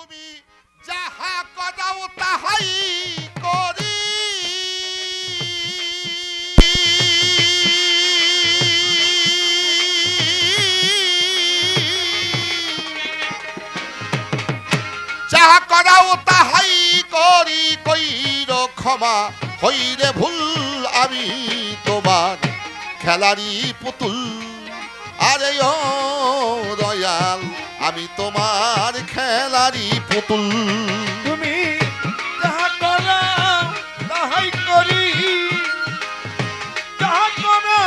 তুমি যাহা করাও তাহাই করি। যাহা করাও তাহাই করি, কইর ক্ষমা, হইরে ভুল আমি তোমার খেলারি পুতুল। আরে ও দয়াল আমি তোমার খেলারি পুতুল। তুমি যাহা করো তাহাই করি। যাহা করো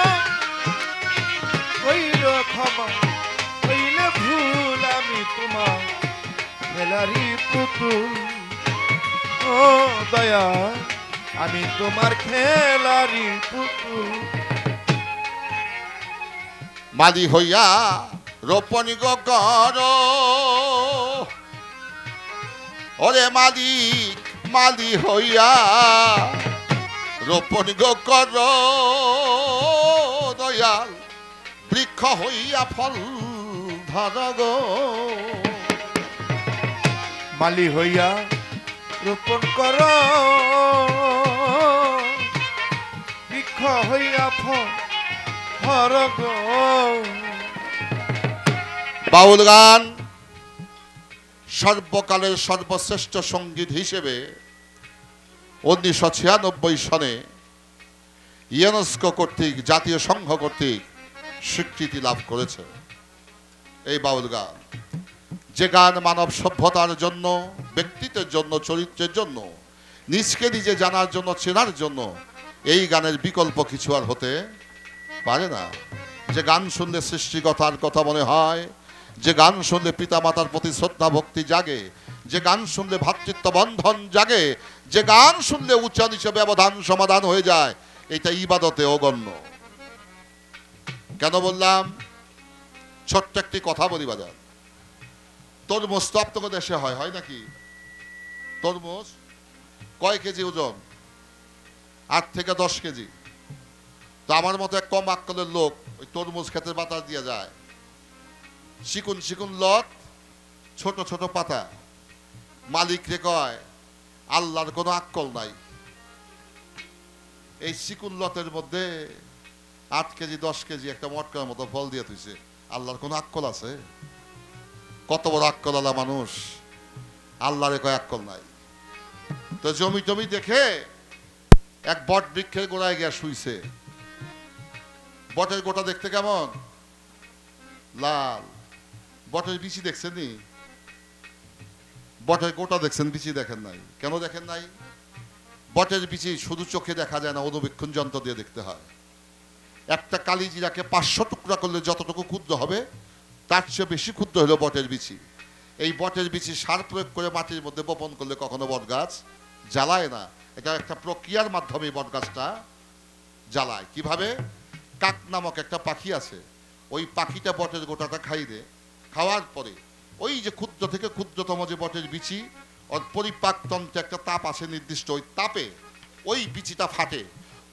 হইল ক্ষমা হইলে ভুল আমি তোমার খেলারি পুতুল। ও দয়া আমি তোমার খেলারি পুতুল। মালি হইয়া রোপণী গো কর। ওরে মালিক মালি হইয়া রোপণী গো কর। দয়াল, বৃক্ষ হইয়া ফল ধর গো। মালি হইয়া রোপণ কর। বৃক্ষ হইয়া ফর গো। বাউল গান সর্বকালের সর্বশ্রেষ্ঠ সংগীত হিসেবে উনিশশো ছিয়ানব্বই সনে ইউনেস্কো কর্তৃক, জাতীয় সংঘ কর্তৃক স্বীকৃতি লাভ করেছে এই বাউল গান যে গান মানব সভ্যতার জন্য, ব্যক্তিত্বের জন্য, চরিত্রের জন্য, নিজকে নিজে জানার জন্য, চেনার জন্য এই গানের বিকল্প কিছু আর হতে পারে না। যে গান শুনলে সৃষ্টিকতার কথা মনে হয় যে গান শুনলে পিতামাতার প্রতি শ্রদ্ধা, ভক্তি জাগে, যে গান শুনলে ভাতৃত্ব বন্ধন জাগে, যে গান শুনলে উচ্চ নিচে ব্যবধান সমাধান হয়ে যায়, এটা ইবাদতে অগণ্য। কেন বললাম? ছোট্ট একটি কথা বলি বাজার। তরমুজ তো আপনাদের দেশে হয় হয় নাকি? তরমুজ কয় কেজি ওজন? আট থেকে দশ কেজি। তো আমার মতো এক কম আক্কলের লোক ওই তরমুজ ক্ষেতের বাতাস দিয়ে যায়। চিকুন শিকুন লত ছোট ছোট পাতা। মালিক রে কয়, আল্লাহর কোনো আক্কল নাই। এই শিকুন লতের মধ্যে আট কেজি, দশ কেজি একটা মটকার মতো ফল দিয়ে তুইছে আল্লাহর কোনো আক্কল আছে? কত বড় আক্কল আলা মানুষ। আল্লাহরে কয়, আক্কল নাই। তো জমি টমি দেখে এক বট বৃক্ষের গোড়ায় গিয়া শুইছে। বটের গোটা দেখতে কেমন? লাল। বটের বিচি দেখছেন বটের গোটা দেখছেন বিচি দেখেন নাই। কেন দেখেন নাই? বটের বিচি শুধু চোখে দেখা যায় না, অনুবীক্ষণ যন্ত্র দিয়ে দেখতে হয়। একটা কালি জিরাকে পাঁচশো টুকরা করলে যতটুকু ক্ষুদ্র হবে, তার চেয়ে বেশি ক্ষুদ্র হলো বটের বিচি এই বটের বিচি সার প্রয়োগ করে মাটির মধ্যে বপন করলে কখনো বট গাছ জ্বালায় না। এটা একটা প্রক্রিয়ার মাধ্যমে বট গাছটা জ্বালায়। কীভাবে? কাক নামক একটা পাখি আছে। ওই পাখিটা বটের গোটাটা খাই দে। খাওয়ার পরে, ওই যে ক্ষুদ্র থেকে ক্ষুদ্রতম যে বটের বিচি পরিপাকতন্ত্রে একটা তাপ আছে নির্দিষ্ট ওই তাপে, ওই বিচিটা ফাটে।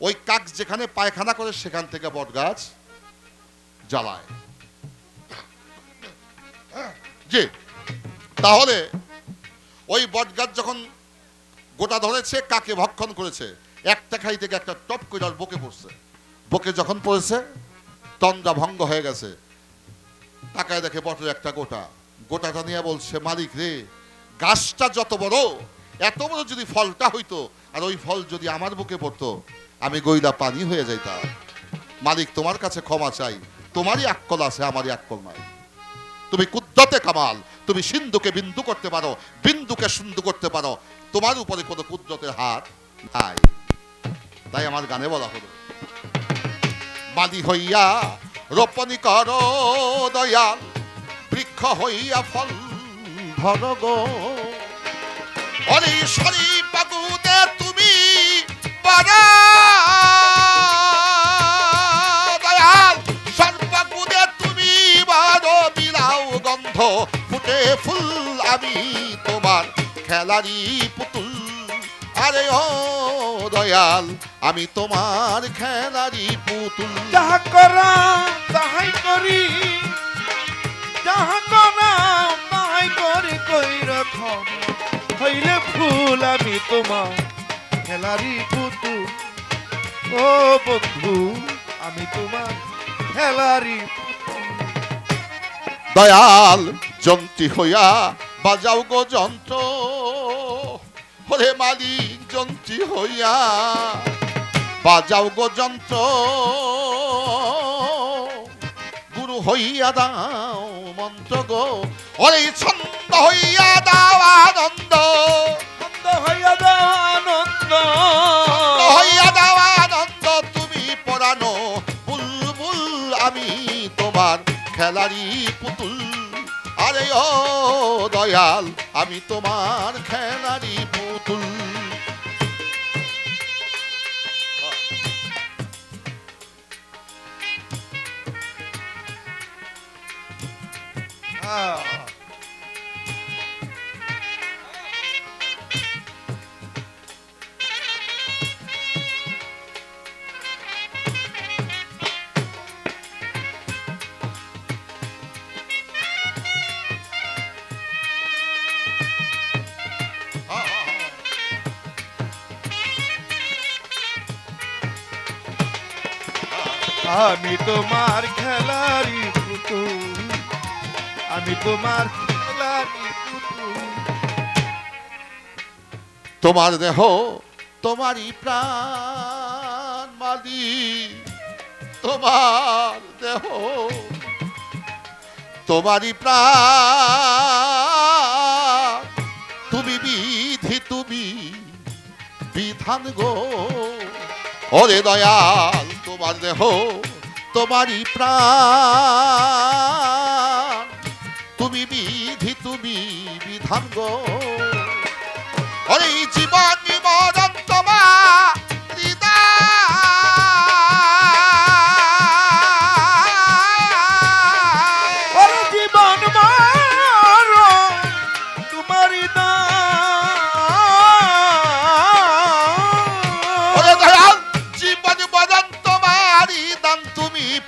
ওই কাক যেখানে পায়খানা করে সেখান থেকে বট গাছ জ্বালায়। জি, তাহলে ওই বট গাছ যখন গোটা ধরেছে, কাকে ভক্ষণ করেছে? একটা খাই থেকে একটা টপ করে বকে পড়ছে। বকে যখন পড়েছে, তন্দ্রা ভঙ্গ হয়ে গেছে। তাকায় দেখে বটের একটা গোটা। গোটাটা নিয়ে বলছে, মালিক রে, গাছটা যত বড়, এত বড় যদি ফলটা হইতো, আর ওই ফল যদি আমার বুকে পড়তো, আমি গইলা পানি হয়ে যাইতাম। মালিক, তোমার কাছে ক্ষমা চাই। তোমারই আক্কল আছে, আমারই আক্কল নাই। তুমি কুদ্দতে কামাল, তুমি সিন্ধুকে বিন্দু করতে পারো, বিন্দুকে সুন্দু করতে পারো। তোমার উপরে কোনো কুদ্রতের হাত নাই। তাই আমার গানে বলা হলো, মালি হইয়া রোপণী কর দয়াল বৃক্ষ হইয়া ফল ধর গো। অরে সরি পাগুতে তুমি পারা দয়াল, সর্বাগুদে তুমি বারো বিলাও গন্ধ, ফুটে ফুল আমি তোমার খেলারি পুতুল। আরে ও দয়াল আমি তোমার খেলারি পুতুল। যাহা করা তাহাই করি। যাহা করা নাই করে কই রকম হইলে ভুল আমি তোমার খেলারি পুতুল। ও বন্ধু আমি তোমার খেলারি দয়াল যন্ত্রী হইয়া বাজাও গো যন্ত্র। হরে মালিক যন্ত্রী হইয়া বাজাও গো যন্ত্র। গুরু হইয়া দাও মন্ত্র গো। হরে ছন্দ হইয়া দাও আনন্দ। আনন্দ হইয়া দাও আনন্দ। হইয়া দাও আনন্দ। তুমি পড়ানো বুলবুল আমি তোমার খেলারি পুতুল। আরে ও দয়াল আমি তোমার খেলারি পুতুল। আমি তোমার খেলারি পুতুল। আমি তোমার তোমার দেহ, তোমারই প্রাণ মালি তোমার দেহ, তোমারই প্রাণ। তুমি বিধি, তুমি বিধান গো। ওরে দয়াল, তোমার দেহ, তোমারই প্রাণ। তুমি বিধি তুমি বিধান গো। ওরে জীবন মরণ তোমার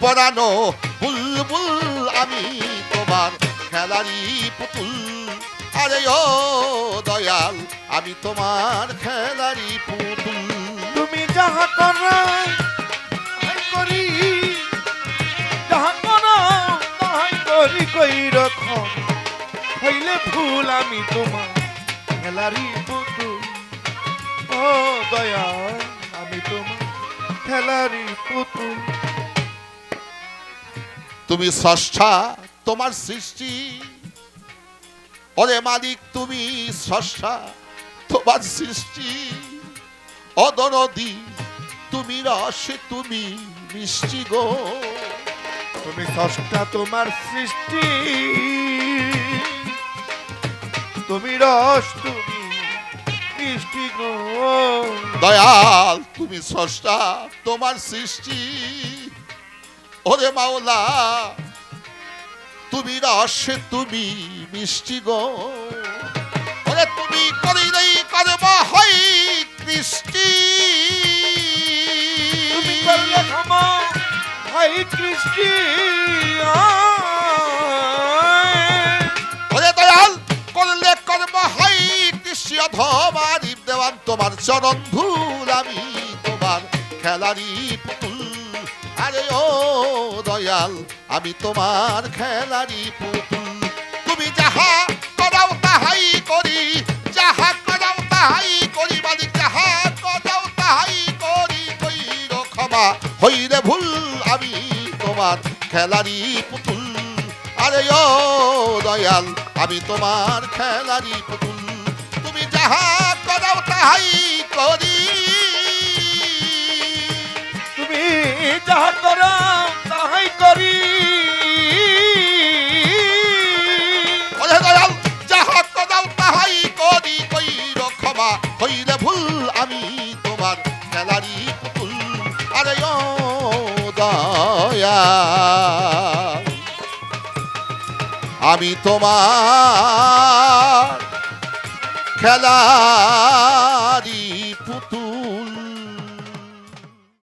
পড়ানো বুলবুল আমি তোমার খেলারি পুতুল। আরে ও দয়াল আমি তোমার খেলারি পুতুল। তুমি যাহা করো করি। যাহা করো তাহাই করি কই রকম হইলে ভুল আমি তোমার খেলারি পুতুল। ও দয়া আমি তোমার খেলারি পুতুল। তুমি স্রষ্টা তোমার সৃষ্টি। ওরে মালিক তুমি স্রষ্টা তোমার সৃষ্টি। অদরদি তুমি রস তুমি মিষ্টি গো। তুমি ষষ্ঠা তোমার সৃষ্টি। তুমি রস তুমি মিষ্টি গো। দয়াল তুমি স্রষ্টা তোমার সৃষ্টি। ওরে মাওলা তুমি রস তুমি মিষ্টি গো। ওরে তুমি করিলেই কর্ম হই কৃষ্টি। তুমি করলে ক্ষমা ভাই কৃষ্টি ওরে দয়াল করলে কর্ম হই কৃষ্টি। দীপ দেওয়ান তোমার চরণ ধূল আমি তোমার খেলারি আরে ও দয়াল, আমি তোমার খেলারি পুতুল। তুমি যাহা করাও তাহাই করি, যাহা করাও তাহাই করি, মালিক, যাহা করাও তাহাই করি, কইর ক্ষমা। হইরে ভুল, আমি তোমার খেলারি পুতুল। আরে ও দয়াল, আমি তোমার খেলারি পুতুল। তুমি যাহা করাও তাহাই করি যাহা করো, তাহাই করি। যাহা করাও তাহাই করি, কইর ক্ষমা হইলে ভুল আমি তোমার খেলারি পুতুল আরে ও দয়াল আমি তোমার খেলা